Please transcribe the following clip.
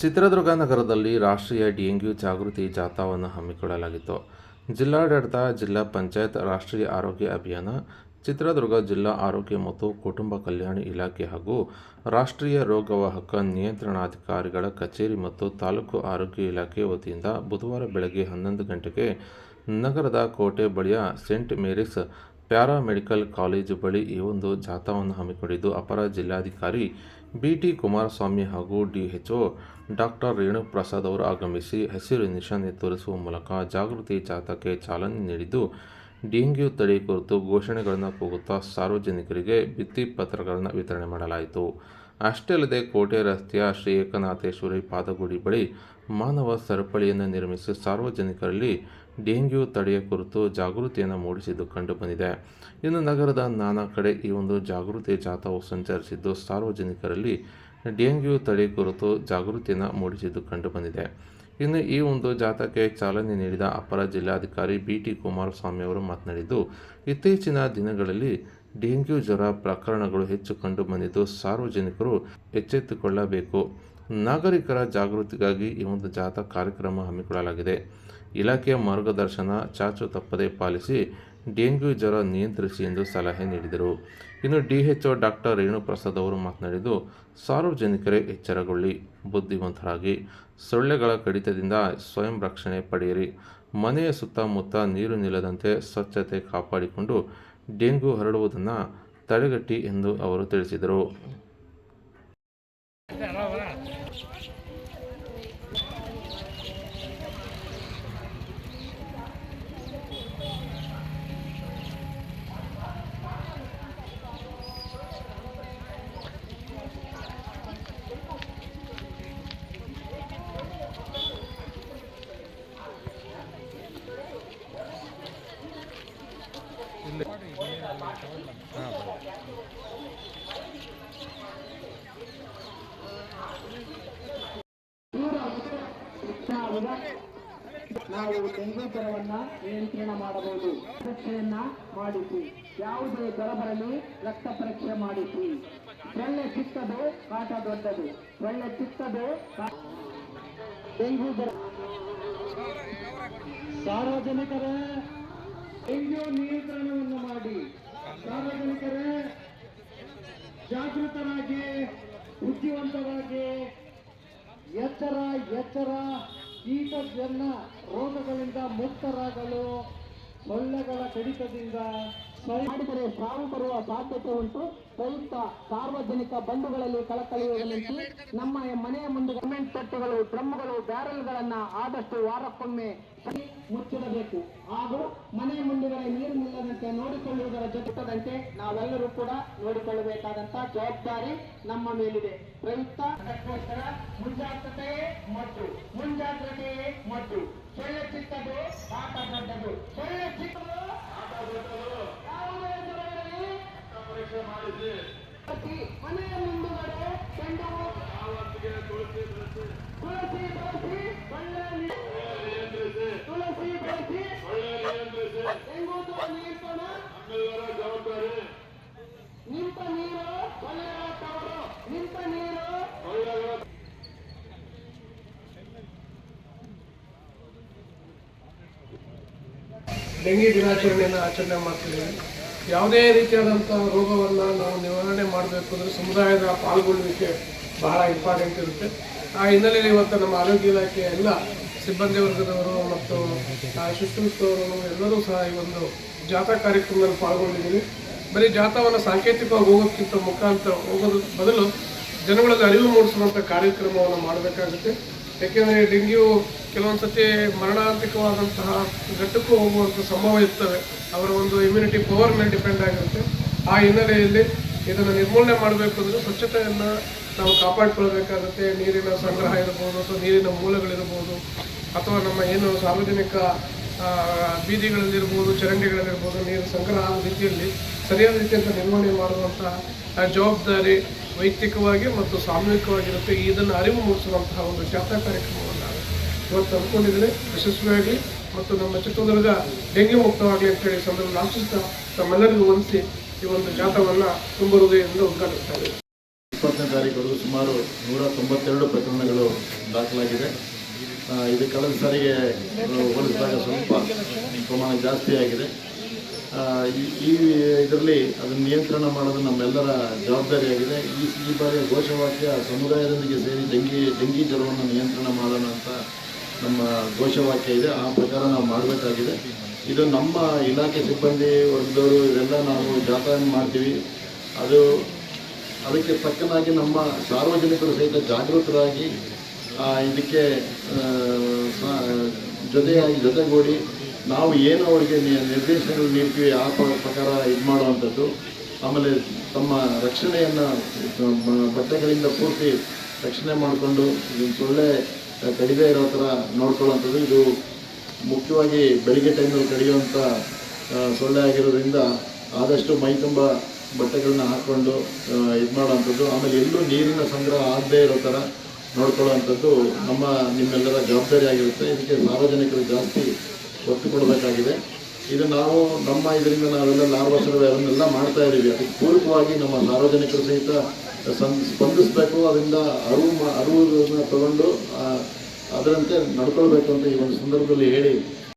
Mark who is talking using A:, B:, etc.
A: ಚಿತ್ರದುರ್ಗ ನಗರದಲ್ಲಿ ರಾಷ್ಟ್ರೀಯ ಡೆಂಗ್ಯೂ ಜಾಗೃತಿ ಜಾಥಾವನ್ನು ಹಮ್ಮಿಕೊಳ್ಳಲಾಗಿತ್ತು. ಜಿಲ್ಲಾಡಳಿತ, ಜಿಲ್ಲಾ ಪಂಚಾಯತ್, ರಾಷ್ಟ್ರೀಯ ಆರೋಗ್ಯ ಅಭಿಯಾನ, ಚಿತ್ರದುರ್ಗ ಜಿಲ್ಲಾ ಆರೋಗ್ಯ ಮತ್ತು ಕುಟುಂಬ ಕಲ್ಯಾಣ ಇಲಾಖೆ ಹಾಗೂ ರಾಷ್ಟ್ರೀಯ ರೋಗವಾಹಕ ನಿಯಂತ್ರಣಾಧಿಕಾರಿಗಳ ಕಚೇರಿ ಮತ್ತು ತಾಲೂಕು ಆರೋಗ್ಯ ಇಲಾಖೆ ವತಿಯಿಂದ ಬುಧವಾರ ಬೆಳಗ್ಗೆ ಹನ್ನೊಂದು ಗಂಟೆಗೆ ನಗರದ ಕೋಟೆ ಬಳಿಯ ಸೇಂಟ್ ಮೇರಿಸ್ ಪ್ಯಾರಾಮೆಡಿಕಲ್ ಕಾಲೇಜು ಬಳಿ ಈ ಒಂದು ಜಾಥಾವನ್ನು ಹಮ್ಮಿಕೊಂಡಿದ್ದು ಅಪರ ಜಿಲ್ಲಾಧಿಕಾರಿ ಬಿ ಟಿ ಕುಮಾರಸ್ವಾಮಿ ಹಾಗೂ D H O doctor Renuprasad ಅವರು ಆಗಮಿಸಿ ಹಸಿರು ನಿಶಾನೆ ತೋರಿಸುವ ಮೂಲಕ ಜಾಗೃತಿ ಜಾಥಾಕ್ಕೆ ಚಾಲನೆ ನೀಡಿದ್ದು, ಡೆಂಗ್ಯೂ ತಡೆ ಕುರಿತು ಘೋಷಣೆಗಳನ್ನು ಕೂಗುತ್ತಾ ಸಾರ್ವಜನಿಕರಿಗೆ ಭಿತ್ತಿಪತ್ರಗಳನ್ನು ವಿತರಣೆ ಮಾಡಲಾಯಿತು. ಅಷ್ಟೇ ಅಲ್ಲದೆ ಕೋಟೆ ರಸ್ತೆಯ ಶ್ರೀ ಏಕನಾಥೇಶ್ವರಿ ಪಾದಗುಡಿ ಬಳಿ ಮಾನವ ಸರಪಳಿಯನ್ನು ನಿರ್ಮಿಸಿ ಸಾರ್ವಜನಿಕರಲ್ಲಿ ಡೆಂಗ್ಯೂ ತಡೆಯ ಕುರಿತು ಜಾಗೃತಿಯನ್ನು ಮೂಡಿಸಿದ್ದು ಕಂಡುಬಂದಿದೆ. ಇನ್ನು ನಗರದ ನಾನಾ ಕಡೆ ಈ ಒಂದು ಜಾಗೃತಿ ಜಾಥಾವು ಸಂಚರಿಸಿದ್ದು ಸಾರ್ವಜನಿಕರಲ್ಲಿ ಡೆಂಗ್ಯೂ ತಡೆ ಕುರಿತು ಜಾಗೃತಿಯನ್ನು ಮೂಡಿಸಿದ್ದು ಕಂಡುಬಂದಿದೆ. ಇನ್ನು ಈ ಒಂದು ಜಾಥಾಕ್ಕೆ ಚಾಲನೆ ನೀಡಿದ ಅಪರ ಜಿಲ್ಲಾಧಿಕಾರಿ ಬಿ ಟಿ ಕುಮಾರಸ್ವಾಮಿ ಅವರು ಮಾತನಾಡಿದ್ದು, ಇತ್ತೀಚಿನ ದಿನಗಳಲ್ಲಿ ಡೆಂಗ್ಯೂ ಜ್ವರ ಪ್ರಕರಣಗಳು ಹೆಚ್ಚು ಕಂಡುಬಂದಿದ್ದು ಸಾರ್ವಜನಿಕರು ಎಚ್ಚೆತ್ತುಕೊಳ್ಳಬೇಕು. ನಾಗರಿಕರ ಜಾಗೃತಿಗಾಗಿ ಈ ಒಂದು ಜಾಥಾ ಕಾರ್ಯಕ್ರಮ ಹಮ್ಮಿಕೊಳ್ಳಲಾಗಿದೆ. ಇಲಾಖೆಯ ಮಾರ್ಗದರ್ಶನ ಚಾಚು ತಪ್ಪದೆ ಪಾಲಿಸಿ ಡೆಂಗ್ಯೂ ಜ್ವರ ನಿಯಂತ್ರಿಸಿ ಎಂದು ಸಲಹೆ ನೀಡಿದರು. ಇನ್ನು ಡಿಎಚ್ಒ ಡಾಕ್ಟರ್ ರೇಣುಪ್ರಸಾದ್ ಅವರು ಮಾತನಾಡಿದ್ದು, ಸಾರ್ವಜನಿಕರೇ ಎಚ್ಚರಗೊಳ್ಳಿ, ಬುದ್ಧಿವಂತರಾಗಿ, ಸೊಳ್ಳೆಗಳ ಕಡಿತದಿಂದ ಸ್ವಯಂ ರಕ್ಷಣೆ ಪಡೆಯಿರಿ. ಮನೆಯ ಸುತ್ತಮುತ್ತ ನೀರು ನಿಲ್ಲದಂತೆ ಸ್ವಚ್ಛತೆ ಕಾಪಾಡಿಕೊಂಡು ಡೆಂಗು ಹರಡುವುದನ್ನು ತಡೆಗಟ್ಟಿ ಎಂದು ಅವರು ತಿಳಿಸಿದರು.
B: ನಾವು ಡೆಂಗು ಜ್ವರವನ್ನ ನಿಯಂತ್ರಣ ಮಾಡಬಹುದು. ಪರೀಕ್ಷೆಯನ್ನ ಮಾಡಿಸಿ. ಯಾವುದೇ ಜ್ವರ ಬರಲಿ ರಕ್ತ ಪರೀಕ್ಷೆ ಮಾಡಿಸಿ. ಸೊಳ್ಳೆ ಚಿಕ್ಕದು, ಕಾಟ ದೊಡ್ಡದು. ಸೊಳ್ಳೆ ಚಿಕ್ಕದು ಡೆಂಗು ಜ್ವರ ಸಾರ್ವಜನಿಕರ ಡೆಂಗ್ಯೂ ನಿಯಂತ್ರಣವನ್ನು ಮಾಡಿ. ಸಾರ್ವಜನಿಕರೇ ಜಾಗೃತರಾಗಿ ಬುದ್ಧಿವಂತರಾಗಿ ಎಚ್ಚರ ಎಚ್ಚರ ಕೀಟಜನ್ಯ ರೋಗಗಳಿಂದ ಮುಕ್ತರಾಗಲು ಸೊಳ್ಳೆಗಳ ಕಡಿತದಿಂದ ಸಾವು ಬರುವ ಸಾಧ್ಯತೆ ಉಂಟು. ಪ್ರಯುಕ್ತ ಸಾರ್ವಜನಿಕ ಬಂಧುಗಳಲ್ಲಿ ಕಳಕಳಿಯುವ ವಿನಂತಿ ನಮ್ಮ ಮನೆಯ ಮುಂದೆ ಸಿಮೆಂಟ್ ತಟ್ಟೆಗಳು, ಡ್ರಮ್ಗಳು, ಬ್ಯಾರಲ್ಗಳನ್ನ ಆದಷ್ಟು ವಾರಕ್ಕೊಮ್ಮೆ ಮುಚ್ಚಿಡಬೇಕು. ಹಾಗೂ ಮನೆ ಮುಂದುಗಡೆ ನೀರು ನಿಲ್ಲದಂತೆ ನೋಡಿಕೊಳ್ಳುವುದರ ಜೊತೆದಂತೆ ನಾವೆಲ್ಲರೂ ಕೂಡ ನೋಡಿಕೊಳ್ಳಬೇಕಾದಂತ ಜವಾಬ್ದಾರಿ ನಮ್ಮ ಮೇಲಿದೆ. ಪ್ರಯುಕ್ತ ಅದಕ್ಕೋಸ್ಕರ ಮುಂಜಾಗ್ರತೆಯೇ ಮದ್ದು. ಮುಂಜಾಗ್ರತೆಯೇ ಮದ್ದು. ಸೊಳ್ಳೆ ಚಿಕ್ಕದು ಆಟ ದೊಡ್ಡದು. ಸೊಳ್ಳೆ ಚಿಕ್ಕದು ಡೆಂಗಿ
C: ದಿನಾಚರಣೆಯನ್ನು ಆಚರಣೆ ಮಾಡ್ತಿದ್ದೇವೆ. ಯಾವುದೇ ರೀತಿಯಾದಂಥ ರೋಗವನ್ನು ನಾವು ನಿವಾರಣೆ ಮಾಡಬೇಕು ಅಂದರೆ ಸಮುದಾಯದ ಪಾಲ್ಗೊಳ್ಳುವಿಕೆ ಬಹಳ ಇಂಪಾರ್ಟೆಂಟ್ ಇರುತ್ತೆ. ಆ ಹಿನ್ನೆಲೆಯಲ್ಲಿ ಇವತ್ತು ನಮ್ಮ ಆರೋಗ್ಯ ಇಲಾಖೆ ಎಲ್ಲ ಸಿಬ್ಬಂದಿ ವರ್ಗದವರು ಮತ್ತು ಶುಶ್ರೂಷಕರು ಎಲ್ಲರೂ ಸಹ ಈ ಒಂದು ಜಾಥಾ ಕಾರ್ಯಕ್ರಮದಲ್ಲಿ ಪಾಲ್ಗೊಂಡಿದ್ದೀವಿ. ಬರೀ ಜಾಥಾವನ್ನು ಸಾಂಕೇತಿಕವಾಗಿ ಹೋಗೋಕ್ಕಿಂತ ಮುಖಾಂತರ ಹೋಗೋದ್ರ ಬದಲು ಜನಗಳಲ್ಲಿ ಅರಿವು ಮೂಡಿಸುವಂಥ ಕಾರ್ಯಕ್ರಮವನ್ನು ಮಾಡಬೇಕಾಗುತ್ತೆ. ಯಾಕೆಂದರೆ ಡೆಂಗ್ಯೂ ಕೆಲವೊಂದು ಸತಿ ಮರಣಾಂತಿಕವಾದಂತಹ ಘಟ್ಟಕ್ಕೂ ಹೋಗುವಂಥ ಸಂಭವ ಇರ್ತವೆ ಅವರ ಒಂದು ಇಮ್ಯುನಿಟಿ ಪವರ್ ಮೇಲೆ ಡಿಪೆಂಡ್ ಆಗಿರುತ್ತೆ. ಆ ಹಿನ್ನೆಲೆಯಲ್ಲಿ ಇದನ್ನು ನಿರ್ಮೂಲನೆ ಮಾಡಬೇಕು ಅಂದರೆ ಸ್ವಚ್ಛತೆಯನ್ನು ನಾವು ಕಾಪಾಡಿಕೊಳ್ಬೇಕಾಗುತ್ತೆ. ನೀರಿನ ಸಂಗ್ರಹ ಇರ್ಬೋದು ಅಥವಾ ನೀರಿನ ಮೂಲಗಳಿರ್ಬೋದು ಅಥವಾ ನಮ್ಮ ಏನು ಸಾರ್ವಜನಿಕ ಬೀದಿಗಳಲ್ಲಿರ್ಬೋದು, ಚರಂಡಿಗಳಲ್ಲಿರ್ಬೋದು ನೀರು ಸಂಗ್ರಹ ರೀತಿಯಲ್ಲಿ ಸರಿಯಾದ ರೀತಿಯಿಂದ ನಿರ್ವಹಣೆ ಮಾಡುವಂತಹ ಜವಾಬ್ದಾರಿ ವೈಯಕ್ತಿಕವಾಗಿ ಮತ್ತು ಸಾಮೂಹಿಕವಾಗಿರುತ್ತೆ. ಇದನ್ನು ಅರಿವು ಮೂಡಿಸುವಂತಹ ಒಂದು ಜಾಥಾ ಕಾರ್ಯಕ್ರಮವನ್ನು ನಾನು ಇವತ್ತು ಅಂದ್ಕೊಂಡಿದ್ದೇನೆ ಯಶಸ್ವಿಯಾಗಿ ಮತ್ತು ನಮ್ಮ ಚಿತ್ರದುರ್ಗ ಡೆಂಗಿ ಮುಕ್ತವಾಗಲಿ ಅಂತೇಳಿ ಸಂದರ್ಭದಲ್ಲಿ ಆಶಿಸ್ತಾ ತಮ್ಮೆಲ್ಲರಿಗೂ ವಂದಿಸಿ ಈ ಒಂದು ಜಾಥಾವನ್ನು ತುಂಬ ಹೃದಯದಿಂದ ಉದ್ಘಾಟಿಸ್ತಾ ಇದ್ದೇವೆ
D: ಇಪ್ಪತ್ತನೇ ತಾರೀಕು ಸುಮಾರು ನೂರ ತೊಂಬತ್ತೆರಡು ಪ್ರಕರಣಗಳು ದಾಖಲಾಗಿದೆ. ಇದು ಕಳೆದ ಸಾರಿಗೆ ಹೋಲಿಸಿದಾಗ ಸ್ವಲ್ಪ ಪ್ರಮಾಣ ಜಾಸ್ತಿ ಆಗಿದೆ. ಈ- ಈ ಇದರಲ್ಲಿ ಅದನ್ನು ನಿಯಂತ್ರಣ ಮಾಡೋದು ನಮ್ಮೆಲ್ಲರ ಜವಾಬ್ದಾರಿಯಾಗಿದೆ. ಈ ಈ ಬಾರಿಯ ಘೋಷವಾಕ್ಯ ಸಮುದಾಯದೊಂದಿಗೆ ಸೇರಿ ಡೆಂಗಿ ಡೆಂಗಿ ಜ್ವರವನ್ನು ನಿಯಂತ್ರಣ ಮಾಡೋಣ ಅಂತ ನಮ್ಮ ಘೋಷವಾಕ್ಯ ಇದೆ. ಆ ಪ್ರಕಾರ ನಾವು ಮಾಡಬೇಕಾಗಿದೆ. ಇದು ನಮ್ಮ ಇಲಾಖೆ ಸಿಬ್ಬಂದಿ, ವರ್ಗದವರು ಇವೆಲ್ಲ ನಾವು ಜಾಥಾ ಮಾಡ್ತೀವಿ. ಅದು, ಅದಕ್ಕೆ ತಕ್ಕನಾಗಿ ನಮ್ಮ ಸಾರ್ವಜನಿಕರು ಸಹಿತ ಜಾಗೃತರಾಗಿ ಇದಕ್ಕೆ ಜೊತೆಯಾಗಿ ಜೊತೆಗೂಡಿ ನಾವು ಏನು ಅವರಿಗೆ ನಿರ್ದೇಶನಗಳು ನೀಡ್ತೀವಿ, ಆ ಪ್ರಕಾರ ಇದು ಮಾಡುವಂಥದ್ದು. ಆಮೇಲೆ ತಮ್ಮ ರಕ್ಷಣೆಯನ್ನು ಬಟ್ಟೆಗಳಿಂದ ಪೂರ್ತಿ ರಕ್ಷಣೆ ಮಾಡಿಕೊಂಡು ಸೊಳ್ಳೆ ಕಡಿದೇ ಇರೋ ಥರ ನೋಡ್ಕೊಳ್ಳೋವಂಥದ್ದು. ಇದು ಮುಖ್ಯವಾಗಿ ಬೆಳಿಗ್ಗೆ ಟೈಮಲ್ಲಿ ಕಡಿಯುವಂಥ ಸೊಳ್ಳೆ ಆಗಿರೋದ್ರಿಂದ ಆದಷ್ಟು ಮೈ ತುಂಬ ಬಟ್ಟೆಗಳನ್ನ ಹಾಕ್ಕೊಂಡು ಇದು ಮಾಡೋವಂಥದ್ದು. ಆಮೇಲೆ ಎಲ್ಲೂ ನೀರಿನ ಸಂಗ್ರಹ ಆಗದೇ ಇರೋ ಥರ ನೋಡ್ಕೊಳ್ಳೋವಂಥದ್ದು ನಮ್ಮ ನಿಮ್ಮೆಲ್ಲರ ಜವಾಬ್ದಾರಿ ಆಗಿರುತ್ತೆ. ಇದಕ್ಕೆ ಸಾರ್ವಜನಿಕರು ಜಾಸ್ತಿ ಒತ್ತು ಕೊಡಬೇಕಾಗಿದೆ ಇದು ನಾವು ನಮ್ಮ ಇದರಿಂದ ನಾವೆಲ್ಲ ಲಾರ್ವಾ ಸರ್ವೆ ಅವನ್ನೆಲ್ಲ ಮಾಡ್ತಾ ಇದ್ದೀವಿ. ಅದಕ್ಕೆ ಪೂರಕವಾಗಿ ನಮ್ಮ ಸಾರ್ವಜನಿಕರು ಸಹಿತ ಸಂ, ಸ್ಪಂದಿಸಬೇಕು. ಅದರಿಂದ ಅರಿವು ಮಾ, ಅರಿವನ್ನು ತಗೊಂಡು ಅದರಂತೆ ನಡ್ಕೊಳ್ಬೇಕು ಅಂತ ಈ ಒಂದು ಸಂದರ್ಭದಲ್ಲಿ ಹೇಳಿ